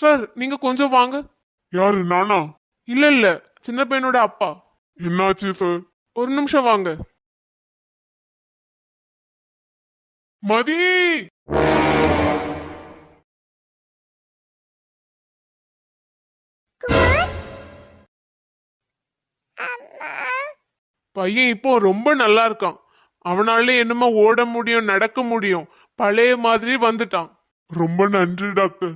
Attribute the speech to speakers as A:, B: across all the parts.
A: Sir நீங்க கொஞ்சம் வாங்க.
B: யாரு நானா?
A: இல்ல இல்ல. சின்ன பையனோட அப்பா.
B: என்னாச்சு சார்?
A: ஒரு நிமிஷம் வாங்க.
B: மதி!
A: பையன் இப்போ ரொம்ப நல்லா இருக்கான். அவனால என்னமோ ஓட முடியும் நடக்க முடியும். பழைய மாதிரி வந்துட்டான்.
B: ரொம்ப நன்றி டாக்டர்.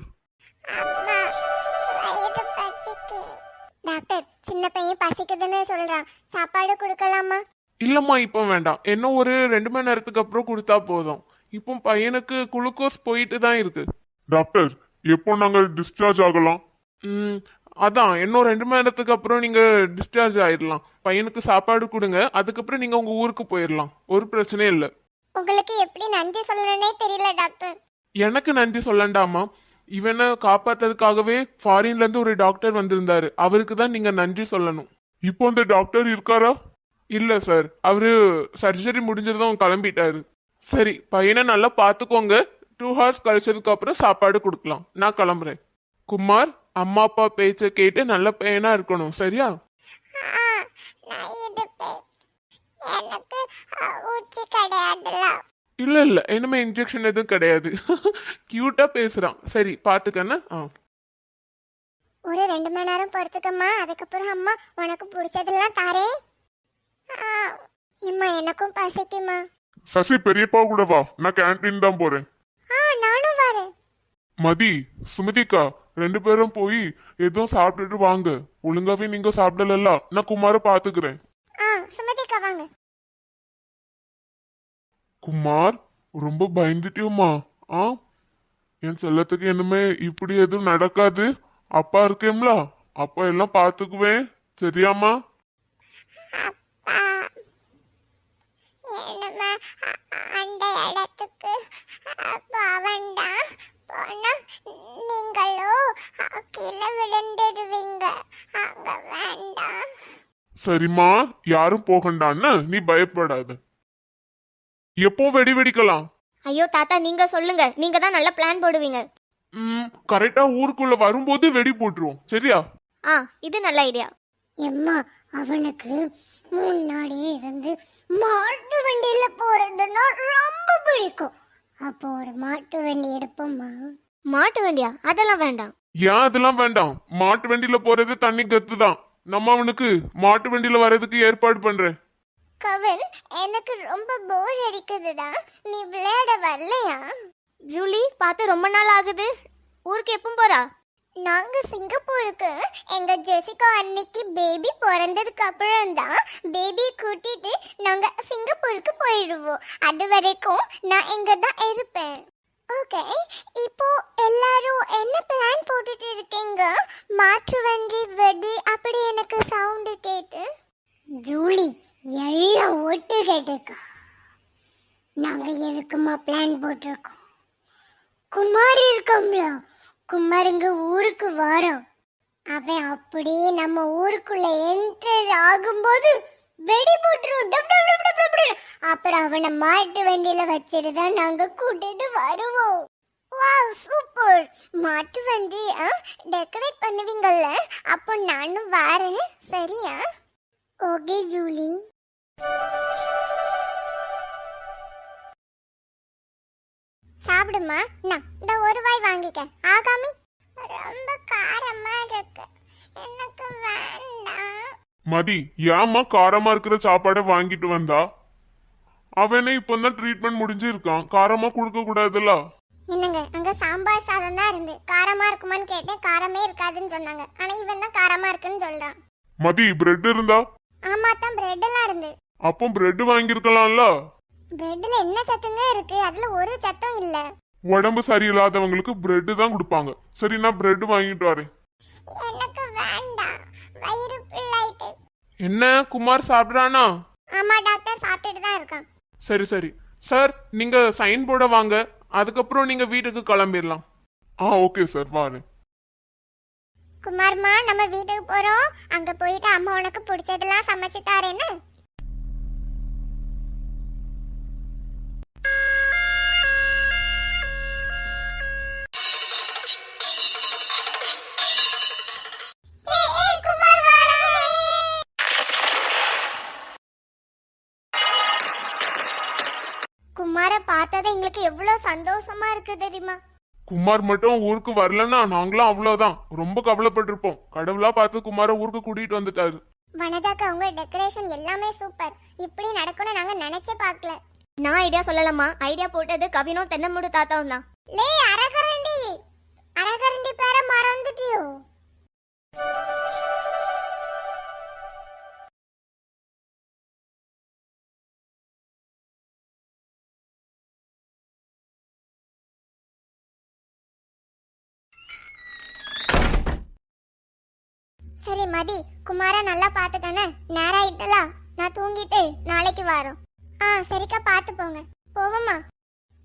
C: சின்ன பையன் பசிக்குதுன்னு சொல்றான். சாப்பாடு கொடுக்கலாமா?
A: இல்லம்மா இப்போ வேண்டாம். இன்னும் ஒரு ரெண்டு மணி நேரத்துக்கு அப்புறம் கொடுத்தா போதும். இப்போ பையனுக்கு குளுக்கோஸ் போயிட்டு தான் இருக்கு.
B: டாக்டர் எப்போ நாங்க டிஸ்சார்ஜ் ஆகலாம்?
A: ம், அதான். இன்னும் ரெண்டு மணி நேரத்துக்கு அப்புறம் நீங்க டிஸ்சார்ஜ் ஆயிடலாம். பையனுக்கு சாப்பாடு கொடுங்க. அதுக்கப்புறம் நீங்க உங்க ஊருக்கு போயிடலாம். ஒரு பிரச்சனையும் இல்லை.
C: உங்களுக்கு எப்படி நன்றி சொல்லணும்னே தெரியல டாக்டர்.
A: எனக்கு நன்றி சொல்லண்டாமா இவனை காப்பாத்ததுக்காகவே ஃபாரின்ல இருந்து ஒரு டாக்டர் வந்திருந்தாரு. அவருக்கு தான் நீங்க நன்றி சொல்லணும்.
B: இப்போ அந்த டாக்டர் இருக்காரா?
A: இல்ல சார் அவரு சர்ஜரி முடிஞ்சதும் கிளம்பிட்டாரு. சரி பையனை நல்லா பார்த்துக்கோங்க. டூ ஹவர்ஸ் கழிச்சதுக்கு அப்புறம் சாப்பாடு கொடுக்கலாம். நான் கிளம்புறேன். குமார் அம்மா அப்பா பேச்ச கேட்டு நல்ல பையனா இருக்கணும். சரியா?
C: எனக்கு அ, ஊசி கிடையாதுல
A: இல்ல இல்ல. இனிமே இன்ஜெக்ஷன் எதுவும் கிடையாது. கியூட்டா பேசுறான். சரி பாத்துக்கண்ணா? ஆ.
C: ஒரு ரெண்டு மணி நேரம் பொறுத்துக்கம்மா. அதுக்கப்புறம் அம்மா உனக்கு பிடிச்சதெல்லாம் தாரேன் ஆ, அம்மா எனக்கும் பசிக்குமா
B: சசி பெரியப்பா கூட வா. நான் கேண்டீன் தான் போறேன்.
C: ஆ நானும் வரேன்.
B: மதி சுமதிக்கா ரெண்டு பேரும் போய் எதுவும் சாப்பிட்டுட்டு வாங்க. ஒழுங்காவே நீங்க சாப்பிடல நான் குமார பாத்துக்கிறேன். குமார் ரொம்ப பயந்துட்டியோமா ஆ? என் செல்லத்துக்கு இனிமே இப்படி எதுவும் நடக்காது. அப்பா இருக்கேம்ல. அப்பா எல்லாம் பாத்துக்குவேன். சரியாம்மா?
C: அப்பா. என்னம்மா அ- அந்த இடத்துக்கு பாவண்டா போனா நீங்களோ அ, கீழே விழுந்துடுவீங்க. அங்க வேண்டாம்.
B: சரிம்மா யாரும் போகண்டான்னு நீ பயப்படாத. எப்போ வெடி வெடிக்கலாம்?
D: ஐயோ தாத்தா நீங்க சொல்லுங்க. நீங்க தான் நல்ல பிளான் போடுவீங்க.
A: ம் கரெக்டா ஊருக்குள்ள வரும்போது வெடி போட்டுருவோம். சரியா?
D: ஆ இது நல்ல ஐடியா
C: எம்மா அவனுக்கு முன்னாடியே இருந்து மாட்டு வண்டியில போறதுன்னா ரொம்ப பிடிக்கும். அப்போ ஒரு மாட்டு வண்டி எடுப்போம்மா.
D: மாட்டு வண்டியா? அதெல்லாம் வேண்டாம்.
A: ஏன் அதெல்லாம் வேண்டாம்? மாட்டு வண்டியில போறது தண்ணி கத்து தான் நம்ம அவனுக்கு மாட்டு வண்டியில வர்றதுக்கு ஏற்பாடு பண்றேன்.
C: கவின் எனக்கு ரொம்ப போர் அடிக்குதுடா. நீ விளையாட வரலையா?
D: ஜூலி பார்த்து ரொம்ப நாள் ஆகுது. ஊருக்கு எப்போ போறா?
C: நாங்க சிங்கப்பூருக்கு. எங்க ஜெசிகா அன்னைக்கு பேபி பிறந்ததுக்கு அப்புறம் தான் பேபி கூட்டிட்டு நாங்க சிங்கப்பூருக்கு போயிடுவோம் அது வரைக்கும் நான் இங்க தான் இருப்பேன். ஓகே இப்போ எல்லாரும் என்ன பிளான் போட்டுட்டு இருக்கீங்க? மாற்று வண்டி வெடி அப்படி எனக்கு சவுண்டு கேட்டு ஜூலி எல்லாம் ஒட்டு கேட்டிருக்கா நாங்கள் எதுக்குமா பிளான் போட்டிருக்கோம்? குமார் இருக்கோம்ல. குமாருங்க ஊருக்கு வரோம். அவன் அப்படியே நம்ம ஊருக்குள்ள என்டர் ஆகும்போது வெடி போட்டுருவோம் அப்புறம் அவனை மாட்டு வண்டியில வச்சுட்டு தான் நாங்க கூட்டிட்டு வருவோம். வாவ் சூப்பர் மாட்டு வண்டி டெக்கரேட் பண்ணுவீங்கல்ல? அப்போ நானும் வரேன். சரியா? ஓகே ஜூலி சாப்பிடுமா? நான் இந்த ஒரு வாய் வாங்கிக்க ஆகாமி ரொம்ப காரமா இருக்கு. எனக்கு வேண்டாம்.
B: மதி ஏம்மா காரமா இருக்கிற சாப்பாடை வாங்கிட்டு வந்தா? அவனே இப்பதான் ட்ரீட்மெண்ட் முடிஞ்சிருக்கான். காரமா கொடுக்க கூடாதுல்ல?
C: என்னங்க அங்க சாம்பார் சாதம் தான் இருந்து. காரமா இருக்குமான்னு கேட்டேன். காரமே இருக்காதுன்னு சொன்னாங்க. ஆனா இவன் தான் காரமா இருக்குன்னு சொல்றான்.
B: மதி பிரெட் இருந்தா?
C: ஆமா தான் பிரெட் எல்லாம் இருந்து.
B: அப்போ பிரெட் வாங்கியிருக்கலாம்ல?
C: பிரெட்ல என்ன சத்துங்க இருக்கு? அதுல ஒரு சத்தம் இல்ல.
B: உடம்பு சரியில்லாதவங்களுக்கு பிரெட் தான் கொடுப்பாங்க. சரி நான் பிரெட் வாங்கிட்டு வரேன்.
C: எனக்கு வேண்டாம். வயிறு பிள்ளைட்டு
A: என்ன? குமார் சாப்பிட்றானா?
C: ஆமா டாக்டர் சாப்பிட்டுட்டு தான் இருக்கான்.
A: சரி சரி. சார் நீங்க சைன் போட வாங்க. அதுக்கப்புறம் நீங்க வீட்டுக்கு கிளம்பிடலாம்.
B: ஆ ஓகே சார் வரேன்.
C: குமார்மா நம்ம வீட்டுக்கு போறோம். அங்க போயிட்டு அம்மா உனக்கு பிடிச்சதெல்லாம் சமைச்சு தாரேன்னு. இருக்கு தெரியுமா?
A: குமார் மட்டும் ஊருக்கு வரலன்னா நாங்களும் அவ்வளவுதான். ரொம்ப கவலைப்பட்டிருப்போம். கடவுளா பார்த்து குமார ஊருக்கு கூட்டிட்டு வந்துட்டாரு.
C: வனதாக்கா உங்க டெக்கரேஷன் எல்லாமே சூப்பர் இப்படி நடக்கும்னு நாங்க நினைச்சே பார்க்கல.
D: நான் ஐடியா சொல்லலாமா ஐடியா போட்டது கவினும் தென்னமுடு தாத்தாவும் தான்.
C: லே அரகரண்டி. அரகரண்டி பேர மறந்துட்டியோ. சரி மதி. குமாரா நல்லா பாத்துக்கண்ணே நேரம் ஆயிட்டலா நான் தூங்கிட்டு நாளைக்கு வரோம். ஆ சரிக்கா பாத்து போங்க. போவோமா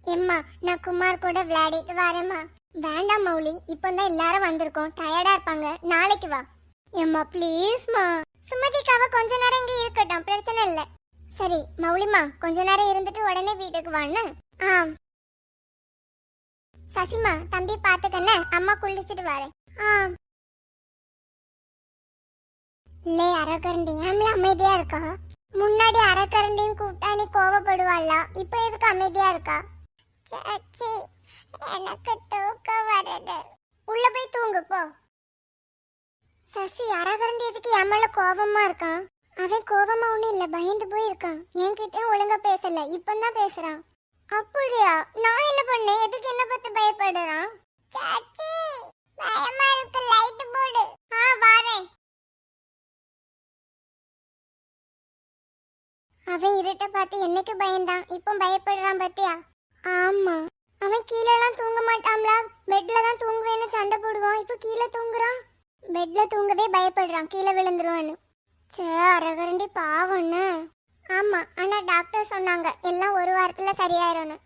C: எம்மா நான் குமார் கூட விளையாடிட்டு வரேம்மா. வேண்டாம் மௌலி. இப்போ தான் எல்லாரும் வந்திருக்கோம். டயர்டா இருப்பாங்க. நாளைக்கு வா. எம்மா ப்ளீஸ்மா. சுமதிக்காவ கொஞ்ச நேரம் இங்க இருக்கட்டும். பிரச்சனை இல்ல. சரி மௌலிமா கொஞ்ச நேரம் இருந்துட்டு உடனே வீட்டுக்கு வான்னு ஆ. சசிமா தம்பி பாத்துக்கண்ணே அம்மா குளிச்சுட்டு வரேன். ஆ. இல்லை அரக்கரண்டி ஆம்ல அமைதியா இருக்கா? முன்னாடி அரக்கரண்டியும் கூப்பிட்டா நீ கோவப்படுவாள்ல இப்போ எதுக்கு அமைதியா இருக்கா? சாச்சி எனக்கு தூக்கம் வருது. உள்ள போய் தூங்கு போ. சசி அரகரண்டி எதுக்கு என் கோபமா இருக்கான் அவன் கோபமா ஒண்ணும் இல்ல பயந்து போயிருக்கான். என்கிட்ட என்கிட்டயும் ஒழுங்கா பேசல. இப்பதான் பேசுறான். அப்படியா? நான் என்ன பண்ணேன்? எதுக்கு என்ன பத்தி பயப்படுறான்? சாச்சி பயமா அவன் இருட்ட பார்த்து என்னைக்கு பயந்தான்? இப்போ பயப்படுறான் பாத்தியா? ஆமா. அவன் கீழெல்லாம் தூங்க மாட்டான்ல. பெட்ல தான் தூங்குவேன்னு சண்டை போடுவான். இப்போ கீழே தூங்குறான்? பெட்ல தூங்கவே பயப்படுறான். கீழே விழுந்துருவான்னு. சே அரகரண்டி பாவம்னு ஆமா ஆனா டாக்டர் சொன்னாங்க. எல்லாம் ஒரு வாரத்துல சரியாயிரம்னு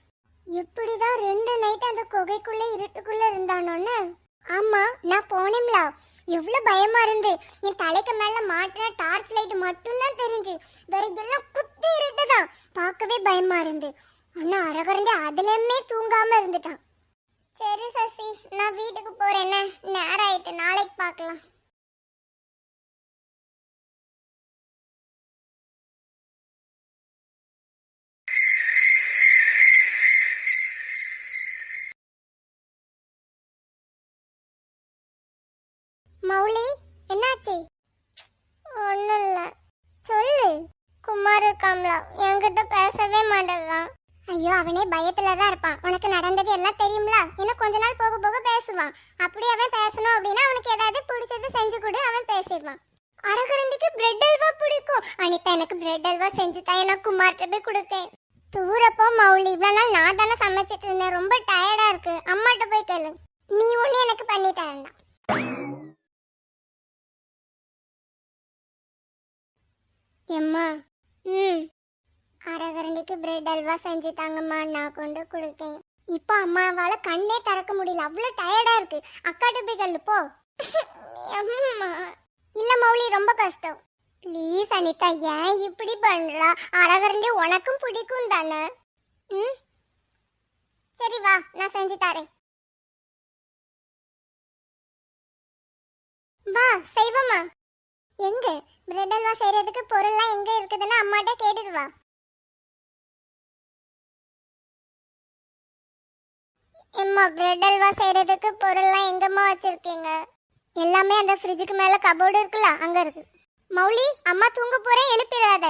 C: எப்படிதான் ரெண்டு நைட் அந்த குகைக்குள்ள இருட்டுக்குள்ள இருந்தானோன்னு? ஆமா நான் போனேம்ல எவ்வளோ பயமா இருந்து. என் தலைக்கு மேல மாட்டின டார்ச் லைட் மட்டும்தான் தெரிஞ்சு. வேற எல்லாம் குத்தி இருட்டுதான். பார்க்கவே பயமா இருந்து. ஆனா அரகரண்டி அதுலயுமே தூங்காம இருந்துட்டான். சரி சசி நான் வீட்டுக்கு போறேன்னு நேரம் ஆயிட்டு நாளைக்கு பார்க்கலாம். மௌலி என்னாச்சு? ஒன்றும் இல்லை சொல்லு. குமார் இருக்காம்ல. என்கிட்ட பேசவே மாட்டேங்கான் ஐயோ அவனே பயத்துல தான் இருப்பான். உனக்கு நடந்தது எல்லாம் தெரியும்ல? இன்னும் கொஞ்ச நாள் போக போக பேசுவான். அப்படி அவன் பேசணும் அப்படின்னா அவனுக்கு ஏதாவது பிடிச்சது செஞ்சு கொடு அவன் பேசிடுவான். அரகரண்டிக்கு பிரெட் அல்வா பிடிக்கும். அனிதா எனக்கு பிரெட் அல்வா செஞ்சு தான் நான் குமார்கிட்ட போய் கொடுத்தேன். தூரப்போ மௌலி. இவ்வளோ நாள் நான் தானே சமைச்சிட்டு இருந்தேன். ரொம்ப டயர்டாக இருக்கு. அம்மாட்ட போய் கேளு. நீ ஒன்று எனக்கு பண்ணி தரேன்டா எம்மா. ம். அரகரண்டிக்கு பிரெட் அல்வா செஞ்சு தாங்கம்மா நான் கொண்டு கொடுக்கேன் இப்போ அம்மாவால் கண்ணே திறக்க முடியல. அவ்வளோ டயர்டாக இருக்கு. அக்காட்ட போய் கல்லு போ. அம்மா மௌலி ரொம்ப கஷ்டம். ப்ளீஸ் அனிதா ஏன் இப்படி பண்ணலாம் அரகரண்டி உனக்கும் பிடிக்கும் தானே? ம். சரி வா நான் செஞ்சு தரேன். வா செய்வோமா எங்க? பிரெட் அல்வா செய்யறதுக்கு பொருள்லாம் எங்க இருக்குதுன்னு அம்மாட்ட கேட்டுடுவா எம்மா பிரெட் அல்வா செய்யறதுக்கு பொருள்லாம் எங்கம்மா வச்சிருக்கீங்க? எல்லாமே அந்த ஃப்ரிட்ஜுக்கு மேல கபோர்டு இருக்குல்ல அங்க இருக்கு. மௌலி அம்மா தூங்க போறேன் எழுப்பிடாத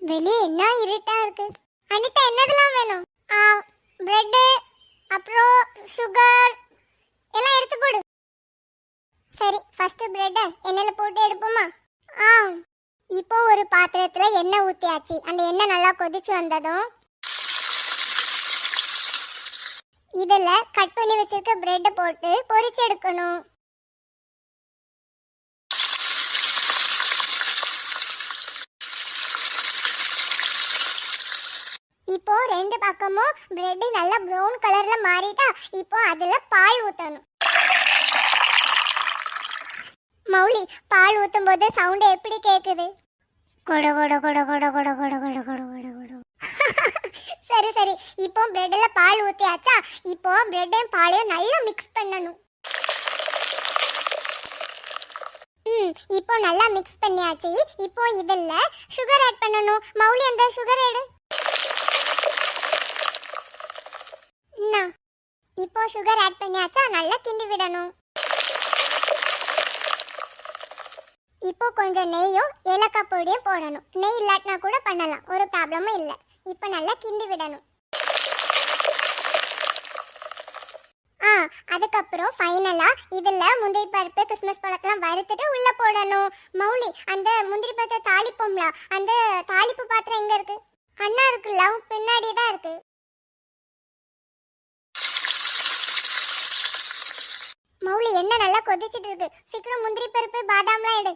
C: வெளியே என்ன இருட்டா இருக்கு? அனிதா என்னதெல்லாம் வேணும்? ஆ பிரெட் அப்புறம் சுகர் எல்லாம் எடுத்து போடு. சரி ஃபர்ஸ்ட் பிரெட் எண்ணெயில போட்டு எடுப்போமா? ஆ இப்போ ஒரு பாத்திரத்துல எண்ணெய் ஊத்தியாச்சு. அந்த எண்ணெய் நல்லா கொதிச்சு வந்ததும் இதுல கட் பண்ணி வச்சிருக்க பிரெட் போட்டு பொரிச்சு எடுக்கணும். இப்போ ரெண்டு பக்கமும் பிரெட் நல்லா ப்ரௌன் கலர்ல மாறிட்டா இப்போ அதுல பால் ஊத்தணும். பால் ஊத்தும் போது சவுண்ட் எப்படி கேக்குது? கொட கொட கொட கொட கொட கொட கொட கொட கொட கொட. சரி சரி. இப்போ பிரெட்ல பால் ஊத்தியாச்சா? இப்போ பிரெட்டையும் பாலையும் நல்லா மிக்ஸ் பண்ணணும். ம் இப்போ நல்லா மிக்ஸ் பண்ணியாச்சு. இப்போ இதில் சுகர் ஆட் பண்ணணும். மௌலி அந்த சுகர் எடு இப்போ சுகர் ஆட் பண்ணியாச்சா? நல்லா கிண்டி விடணும். இப்போ கொஞ்சம் நெய்யும் ஏலக்காய் பொடியும் போடணும். நெய் இல்லாட்டினா கூட பண்ணலாம். ஒரு ப்ராப்ளமும் இல்லை. இப்போ நல்லா கிண்டி விடணும். ஆ அதுக்கப்புறம் ஃபைனலாக இதில் முந்திரி பருப்பு கிறிஸ்மஸ் பழத்தெல்லாம் வறுத்துட்டு உள்ளே போடணும். மௌலி அந்த முந்திரி பருப்பை தாளிப்போம்ல அந்த தாளிப்பு பாத்திரம் எங்கே இருக்கு? அண்ணா இருக்குல்ல பின்னாடி தான் இருக்கு. மௌலி என்ன நல்லா கொதிச்சிட்டு இருக்கு. சீக்கிரம் முந்திரி பருப்பு பாதாம்லாம் எடு.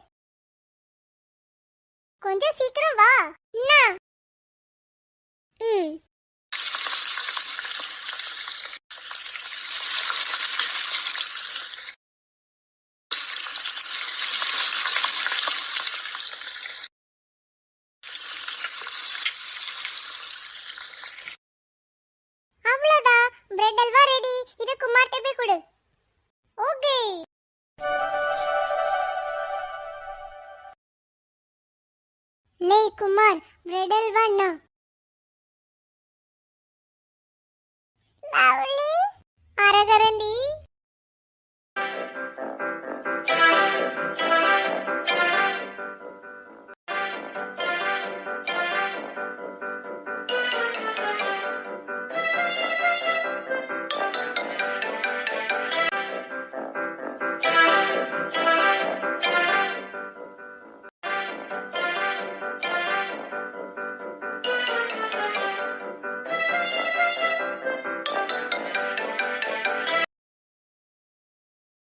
C: கொஞ்சம் சீக்கிரம் வா. என்ன బ్రైడల్ వన్ అరగరండి